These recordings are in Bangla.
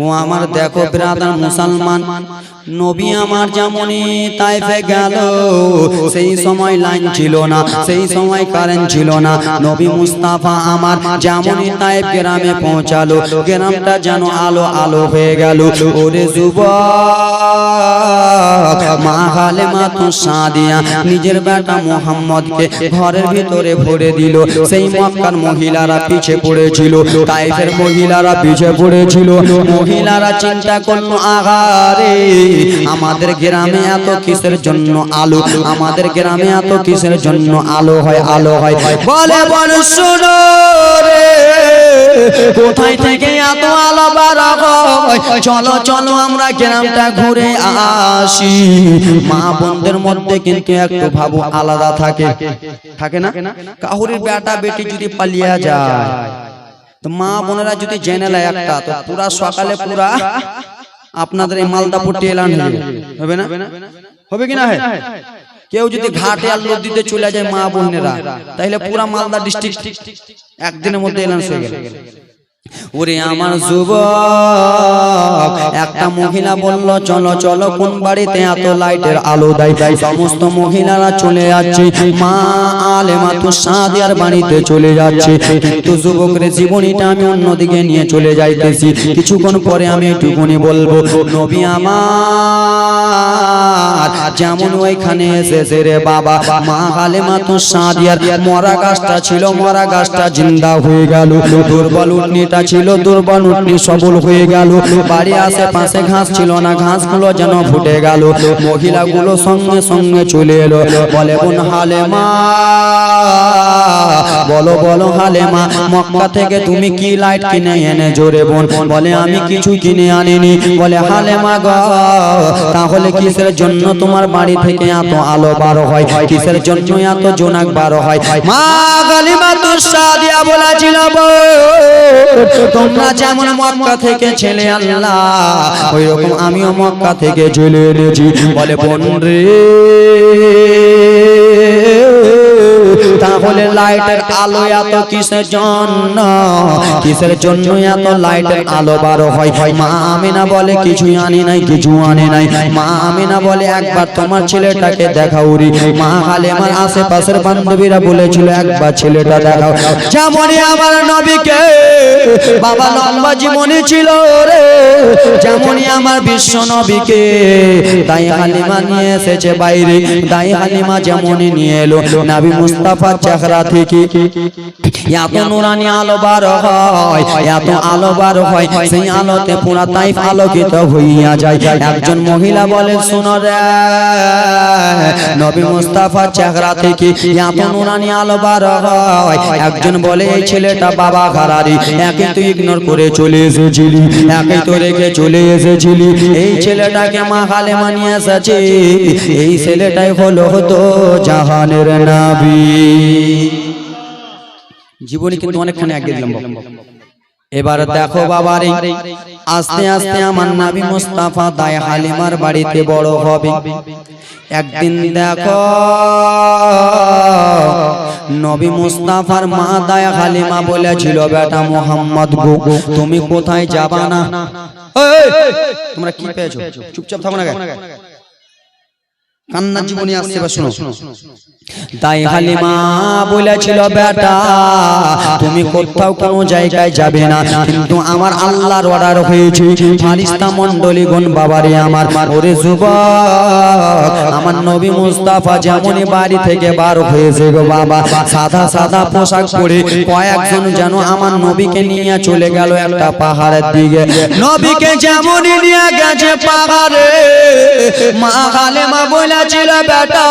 ও আমার দেখো ব্রাদার মুসলমান। নবী আমার যেমনই তাইফে গেল, সেই সময় লাইন ছিল না, সেই সময় কারেন্ট ছিল না। নবী মুস্তাফা আমার যেমনই তাইফ গ্রামে পৌঁছালো, গ্রামটা যেন আলো আলো হয়ে গেল। ওরে যুবক! মা হালে মা তো সাদিয়া নিজের বেটা মোহাম্মদকে ঘরের ভিতরে ভরে দিল। সেই মক্কার মহিলারা পিছে পড়েছিল। তাইফের মহিলারা পিছে পড়েছিল। মহিলারা চিন্তা করল আগারে আমাদের গ্রামে এত কিসের জন্য আলো? আমাদের গ্রামে এত কিসের জন্য আলো হয়? আলো হয়? বলে বল শুনো রে কোথায় থেকে এত আলো বাড়া হয়? চলো চলো আমরা গ্রামটা ঘুরে আসি। মা বোনদের মধ্যে কিন্তু একটু ভাবো আলাদা থাকে। থাকে না? কাহুরির বেটা বেটি যদি পালিয়ে যায়, তো মা বোনেরা যদি জেনে নেয় একটা, তো পুরা সকালে পুরা আপনাদের এই মালদাপুর টেলান হবে। না? হবে কি না কেউ যদি ঘাটে আর নদীতে চলে যায় মা বোনেরা তাহলে পুরা মালদা ডিস্ট্রিক্ট একদিনের মধ্যে এলান হয়ে গেল। ওরে আমার যুবক একটা মহিলা বলল চলো চলো কোন বাড়িতে এত লাইটের আলো দেয়? সমস্ত মহিলারা চলে যাচ্ছে। মা আলেমা তো সাদিয়ার বাড়িতে চলে যাচ্ছে। কিন্তু যুবকের জীবনীটা আমি অন্যদিকে নিয়ে চলে যাইতেছি। কিছুক্ষণ পরে আমি একটুকুনি বলব নবী আমার যেমন ওইখানে এসেছে রে বাবা মা আলেমা তো সাদিয়ার মরা গাছটা ছিল মরা গাছটা জিন্দা হয়ে গেল। দুর্বল উটনিটা ছিল দুর্বল উটনি সবল হয়ে গেল। বাড়ি আশেপাশে ঘাস ছিল না, ঘাসগুলো যেন ফুটে গেল। মহিলাগুলো সঙ্গে সঙ্গে চলে এলো। বলে, বোন হালে মা বলো বলো হালে মা মক্কা থেকে তুমি কি লাইট কিনে এনে জোরে বোন? বলে, আমি কিছু কিনে আনিনি। বলে হালে মা গো, তাহলে কিসের জন্য তোমার বাড়ি থেকে এত আলো বারো হয়? কিসের জন্য এত জোনাক বারো হয়? মা গালিমা তো সাদিয়া বলেছিল তোমরা যেমন মক্কা থেকে ছেলে আল্লাহ ওই রকম আমিও মক্কা থেকে চলে এনেছি বলে, বোন রে তাহলে লাইটের আলো এত কিসের জন্য? কিসের জন্য এত লাইটের আলো বারো হয়? মা আমিনা বলে, কিছুই আনি নাই কিছু আনে নাই। মা আমিনা বলে, একবার তোমার ছেলেটাকে দেখাও রে। মা হালেমার আশেপাশের বান্ধবীরা বলেছিল, একবার ছেলেটা দেখাও। যেমনই আমার নবীকে বাবা লম্বা জীবনে ছিল রে, যেমনই আমার বিশ্ব নবীকে। তাই হালিমা নিয়ে এসেছে বাইরে, তাই হালিমা যেমনই নিয়ে এলো। নাবি মুস্তাফার চেহারা থেকে এত নুরানি আলো হয় এত আলো হয়, সেই আলোতে পুরা আলোকিত হইয়া যায়। একজন মহিলা বলে রে, নবী চেহারা থেকে এত নুরানি আলো হয়। একজন বলে, এই ছেলেটা বাবা ঘরারি একে তুই ইগনোর করে চলে এসেছিলি, একে তো রেখে চলে এসেছিলি। এই ছেলেটাকে মা হালে মানিয়ে এসেছে, এই ছেলেটাই হলো হতো জাহানের জীবনে কিন্তু অনেকখানি আগে দিলাম। এবার দেখো বাবারে আস্তে আস্তে আমার নাবি মুস্তাফা দায় হালিমার বাড়িতে বড় হবে। একদিন দেখো নবী মুস্তাফার মা দায় হালিমা বলেছিল বেটা মোহাম্মদ গো তুমি কোথায় যাবা না? তোমরা কি পেয়েছ? চুপচাপ থাকো না কেন? কান্নার জীবনী আসছে বা শোনো। তাই হালিমা বলেছিল বেটা তুমি কোথাও কোনো জায়গায় যাবে না। কিন্তু আমার আল্লাহর অর্ডার হয়েছে ফারিস্তা মণ্ডলী গুণ বাবারে আমার ওরে যুবক আমার নবী মুস্তাফা যেমনই বাড়ি থেকে বার হয়েছে গো বাবা সাদা সাদা পোশাক পরে কয়েকজন যেন আমার নবীকে নিয়ে চলে গেল একটা পাহাড়ের দিকে। নবীকে যেমনই নিয়ে গেছে পাহাড়ে। মা হালেমা বলেছিল বেটা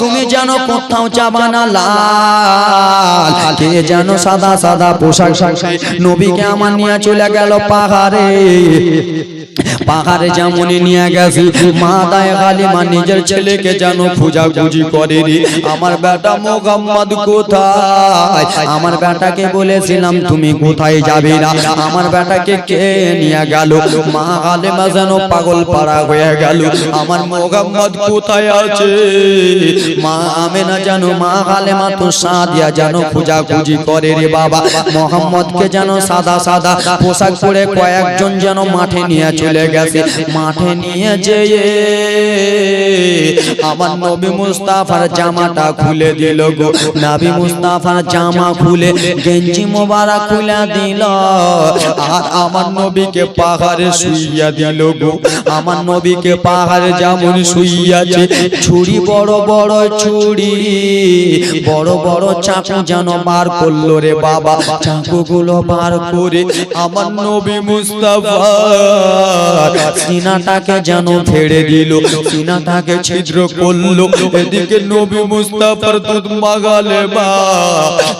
তুমি যেন কোথাও যাবা না লাল। কে যেন সাদা সাদা পোশাক নবীকে আমার নিয়ে চলে গেল পাহাড়ে। পাহাড়ে যেমনই নিয়ে গেছি মা দায় হালিমা নিজের ছেলেকে যেন খুঁজাখুঁজি করে রে আমার বেটা মোহাম্মদ কোথায়? আমার বেটাকে বলেছিলাম তুমি কোথায় যাবে না? আমার বেটাকে কে নিয়ে গেল? মা হালিমা যেন পাগল পাড়া হয়ে গেল। আমার মোহাম্মদ কোথায় কোথায় আছে? মা আমেনা জানো, মা হালেমা তো সাদিয়া জানো, খোঁজাখুঁজি করে রে বাবা। মোহাম্মদকে যেন সাদা সাদা পোশাক পরে কয়েকজন যেন মাঠে নিয়ে চলে গেছে। মাঠে নিয়ে যেয়ে আমার নবী মুস্তাফার জামাটা খুলে দিল গো। নবী মুস্তাফার জামা খুলে গেঞ্জি মোবারক খুলে দিল। আর আমার নবীকে পাহাড়ে শুইয়া দিল গো। আমার নবীকে পাহাড়ে যেমন শুইয়াছে ছুরি বড় বড় ছুরি। বড় বড় চাকু যেন বার করল রে বাবা। চাকুগুলো বার করে আমার নবী মুস্তাফা। সিনাটাকে যেন ফেড়ে দিল। সিনাটাকে ছিদ্র করল। এদিকে নবী মুস্তাফার দুধ মাগালে বা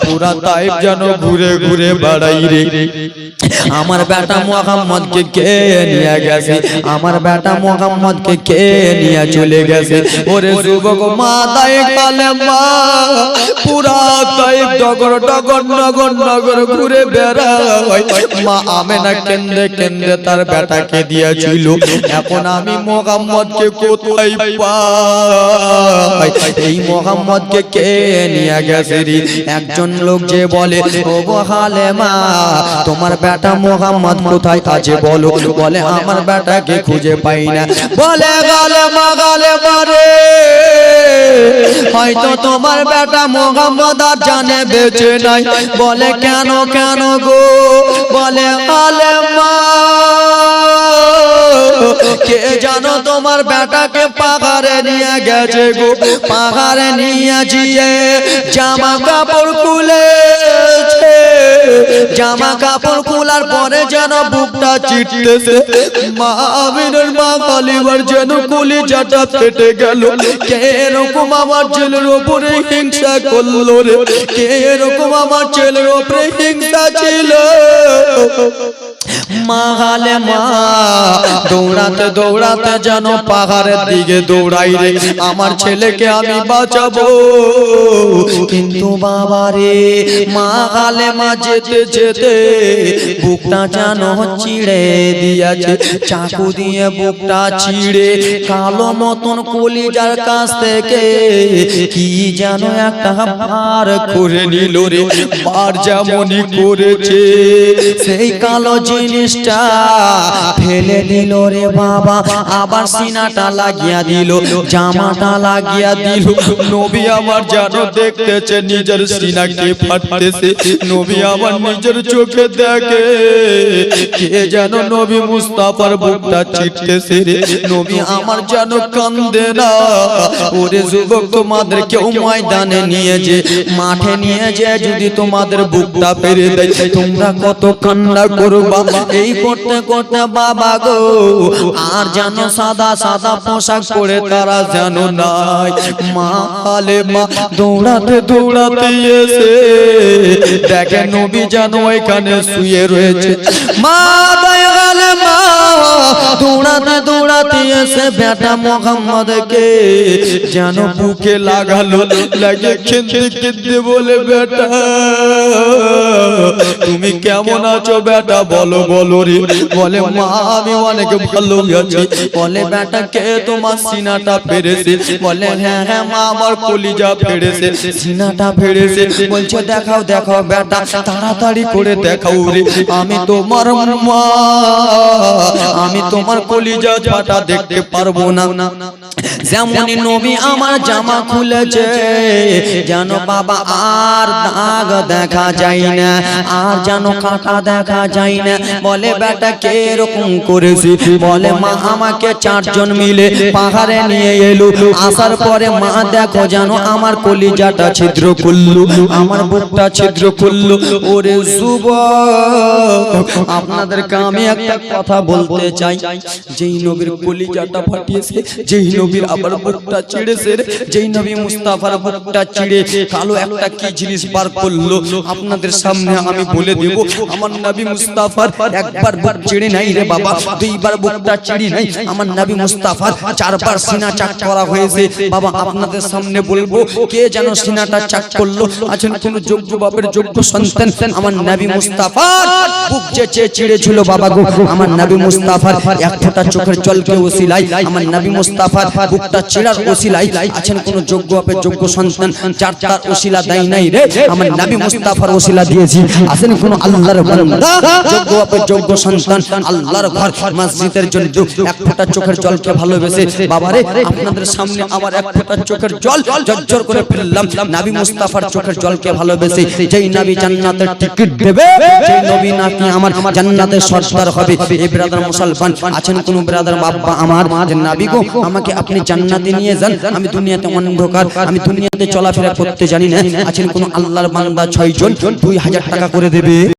পুরা তাইব যেন ঘুরে ঘুরে বেড়াই রে। আমার বেটা মোহাম্মদকে কে নিয়ে গেছে? আমার বেটা মোহাম্মদকে কে নিয়ে চলে গেছে? ওরে যুবক মা দায় কালে মা, পুরা তাইব ডগর ডগর, নগর নগর ঘুরে বেড়ায় মা আমেনা কেন্দ্রে কেন্দ্রে তার বেটাকে দিয়েছিল। এখন আমি মোহাম্মদকে কোথায় পাই? এই মোহাম্মদকে কে নিয়ে গেছে রে? একজন লোক যে বলে, ও বহালে মা তোমার বেটা মোহাম্মদ কোথায় আছে বলো বলে, আমার বেটাকে খুঁজে পাই না। বলে, গালে মা, গালে মারে হয়তো তোমার বেটা মোহাম্মদ আর জানে বেঁচে নাই। বলে, কেন কেন গো? বলে, আলে মা, কে জানো তোমার বেটাকে পাহাড়ে নিয়ে গেছে গো? পাহাড়ে নিয়ে গিয়ে জামা কাপড় খুলেছে জামা কাপড় খোলার পরে যেন বুকটা চিটতেছে। মা আমিনের মা কালিবার যেন কুলি জাটা ফেটে গেল। কে এরকম আমার ছেলের ওপরে হিংসা করল রে। কে এরকম আমার ছেলের ওপরে হিংসা ছিল। মা হালে মা দৌড়াতে দৌড়াতে যেন পাহাড়ের দিকে দৌড়াই রে। আমার ছেলেকে আমি বাঁচাবো। কিন্তু বাবা রে মাহালে মা যেতে যেতে বুকটা যেন চিড়ে দিয়েছে। চাকু দিয়ে বুকটা চিড়ে, কালো মতন কলিজার কাছ থেকে কি যেন একটা পার করে নিল রে। বার যেমনই করেছে, সেই কালো জিনিসটা ফেলে দিল রে বাবা। আবার সিনাটা লাগিয়া দিল, জামাটা লাগিয়া দিল। নবী আমার যেন দেখতেছে, নিজের সিনাকে ফাটতেছে। নবী আমার নিজের চোখে দেখে, কে যেন নবী মুস্তাফার বুকটা চিটতেছে রে। নবী আমার যেন কান্দে না। ওরে যুবক তোমাদের কেউ ময়দানে নিয়ে যে, মাঠে নিয়ে যে যদি তোমাদের বুকটা পেরে দেয়, তোমরা কত কান্না করবা। এই করতে করতে বাবা গো? আর যেন সাদা সাদা পোশাক পরে তারা যেন নাই। মা মালে মা দৌড়াতে দৌড়াতে এসে দেখে নবী যেন এখানে শুয়ে রয়েছে। মা মা দৌড়াতে দৌড়াতে এসে বেটা মোহাম্মদকে যেন বুকে লাগালো, লাগে খেতে খেতে বলে, বেটা তুমি কেমন আছো বেটা? বলো বলো রে। বলে, মা, আমি অনেক ভালো আছি। বলে, বেটা, কে তোমার সিনাটা ফেরেছে বলে হ্যাঁ হ্যাঁ মা, আমার কলিজা ফেরেছে সিনাটা ফেরেছে বলছে, দেখাও দেখাও, বেটা, তাড়াতাড়ি করে দেখাও রে। আমি তোমার মা, আমি তোমার কলিজা ফাটা দেখতে পারব না। যেমনই নবী আমার জামা খুলেছে, যেন বাবা আর দাগ দেখা যায় না। আর যেন কাটা দেখা যায় না। বলে, বেটা, কে এরকম করেছি? বলে, মা, আমাকে চারজন মিলে পাহাড়ে নিয়ে এলো। আসার পরে মা, দেখো যেন আমার কলিজাটা ছিদ্র করল। আমার বুকটা ছিদ্র করল। ওরে যুব আপনাদেরকে আমি একটা কথা বলতে চাই। যেই নবীর কলিজাটা ফাটিয়েছে, যেই নবীর আবার বুকটা ছিঁড়েছে যেই নবী মুস্তাফার বুকটা ছিঁড়ে কালো একটা কি জিনিস বার করল। আপনাদের সামনে আমি বলে দেব আমার নবী মুস্তাফার একবার বুক ছিঁড়ে নাই রে বাবা দুইবার বুকটা ছিঁড়ি নাই আমার নবী মুস্তাফার চারবার সিনা চাক করা হয়েছে বাবা আপনাদের সামনে বলব কে যেন সিনাটা চাক করল আছেন কোন যোগ্য বাপের যোগ্য সন্তান আমার নবী মুস্তাফার বুক যে চেয়ে ছিঁড়েছিল বাবা গো আমার নবী মুস্তাফার এক ফোঁটা চোখের জলকে ওসিলাই আমার নবী মুস্তাফার বুকটা চেরার ওসিলাই আছেন কোন যোগ্য আপে যোগ্য সন্তান চার তার ওসিলা দেয় নাই রে আমার নবী মুস্তাফার ওসিলা দিয়েছি। আছেন কোন আল্লাহর বান্দা যোগ্য আপে যোগ্য সন্তান আল্লাহর ঘর। মসজিদের জন্য এক ফোঁটা চোখের জলকে ভালোবেসে, বাবারে, আপনাদের সামনে আমার এক ফোঁটা চোখের জল জর্জর করে ফেললাম। নবী মুস্তাফার চোখের জলকে ভালোবেসে, যেই নবী জান্নাতের টিকিট দেবে সেই নবী নাকি আমার জান্নাতের সর্দার হবে। এই ব্রাদার মুসলমান আছেন কোন ব্রাদার বাবা আমার? যে নাবি গো, আমাকে আপনি জান্নাতে নিয়ে যান। আমি দুনিয়াতে অন্ধকার, আমি দুনিয়াতে চলাফেরা করতে জানি না। আছেন কোন আল্লাহর বান্দা ছয় দুই হাজার টাকা করে দেবে।